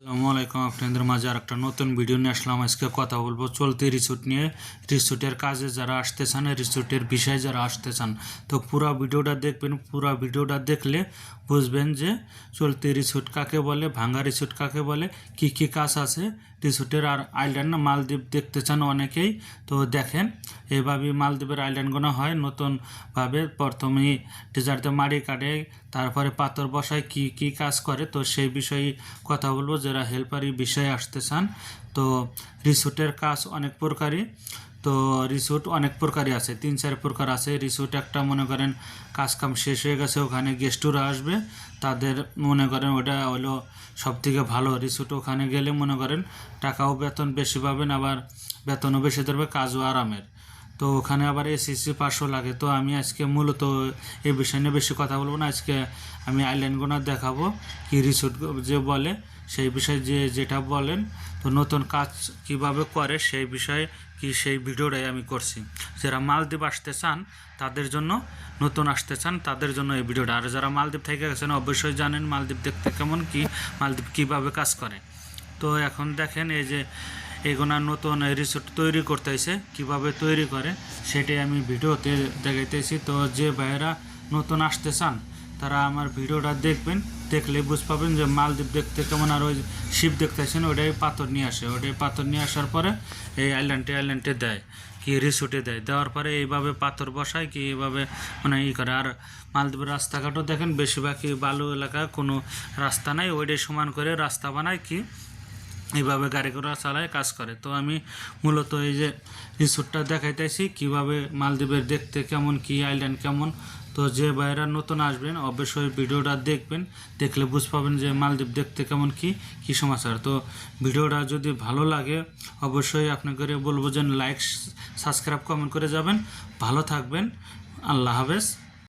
আসসালামু আলাইকুম আপনাদের মাঝে আর একটা নতুন ভিডিও নিয়ে আসলাম। আজকে কথা বলব চলতি রিসোর্ট নিয়ে। রিসোর্টের কাজে যারা আসতে চান রিসোর্টের বিষয়ে যারা আসতে চান তো পুরো ভিডিওটা দেখবেন। পুরো ভিডিওটা দেখলে বুঝবেন যে চলতি রিসোর্ট কাকে বলে, ভাঙ্গা রিসোর্ট কাকে বলে, কি কি কাজ আছে। রিসোর্টের আর আইল্যান্ড মালদ্বীপ দেখতে চান অনেকেই। তো দেখেন এইভাবে মালদ্বীপের আইল্যান্ডগুলো হয় নতুনভাবে। প্রথমেই ডিজার্টে মাড়ি কাটে, তারপরে পাথর বসায়, কি কি কাজ করে। তো সেই বিষয়ে কথা বলব, যারা হেল্পারি বিষয়ে আসতে চান, তো রিসোর্টের কাজ অনেক প্রকারই। তো রিসোর্ট অনেক প্রকারই আছে, তিন চার প্রকার আছে। রিসোর্ট একটা মনে করেন কাজ কাম শেষ হয়ে গেছে, ওখানে গেস্টরা আসবে। তাদের মনে করেন ওটা হলো সব থেকে ভালো। রিসোর্ট ওখানে গেলে মনে করেন টাকাও বেতন বেশি পাবেন, আবার বেতনও বেশি ধরবে, কাজও আরামের। তো ওখানে আবার এসিসি পাশও লাগে। তো আমি আজকে মূলত এই বিষয় নিয়ে বেশি কথা বলব না। আজকে আমি আইল্যান্ডগুলো দেখাবো, কি রিসোর্ট যে বলে, সেই বিষয়ে যে যেটা বলেন। তো নতুন কাজ কীভাবে করে, সেই বিষয়ে কি সেই ভিডিওটাই আমি করছি। যারা মালদ্বীপ আসতে চান, তাদের জন্য নতুন আসতে চান, তাদের জন্য এই ভিডিওটা। আর যারা মালদ্বীপ থেকে গেছেন, অবশ্যই জানেন মালদ্বীপ দেখতে কেমন, কি মালদ্বীপ কীভাবে কাজ করে। তো এখন দেখেন এই যে এগুলা নতুন রিসোর্ট তৈরি করতেছে, কীভাবে তৈরি করে, সেটাই আমি ভিডিওতে দেখাইতেছি। তো যে ভাইয়েরা নতুন আসতে চান, তারা আমার ভিডিওটা দেখবেন, দেখলে বুঝ পাবেন যে মালদ্বীপ দেখতে কেমন আর ওই শিপ দেখতেছেন, ওটাই পাথর নিয়ে আসে। ওটাই পাথর নিয়ে আসার পরে এই আইল্যান্ডে আইল্যান্ডে দেয়, কি রিসোর্টে দেয়। দেওয়ার পরে এইভাবে পাথর বসায়, কি এইভাবে মানে ই করে। আর মালদ্বীপের রাস্তাঘাটও দেখেন, বেশিরভাগই বালু এলাকা, কোনো রাস্তা নাই, ওইটাই সমান করে রাস্তা বানায়, কি এইভাবে গাড়ি ঘোড়া চালায়, কাজ করে। তো আমি মূলত এই যে রিসোর্টটা দেখাইতেছি, কীভাবে মালদ্বীপের দেখতে কেমন, কি আইল্যান্ড কেমন। তো যে বাইরা নতুন আসবেন, অবশ্যই ভিডিওটা দেখবেন, দেখলে বুঝ পাবেন যে মালদ্বীপ দেখতে কেমন, কি কি সমাচার। তো ভিডিওটা যদি ভালো লাগে, অবশ্যই আপনাকে বলব যে লাইক সাবস্ক্রাইব কমেন্ট করে যাবেন। ভালো থাকবেন, আল্লাহ হাফেজ।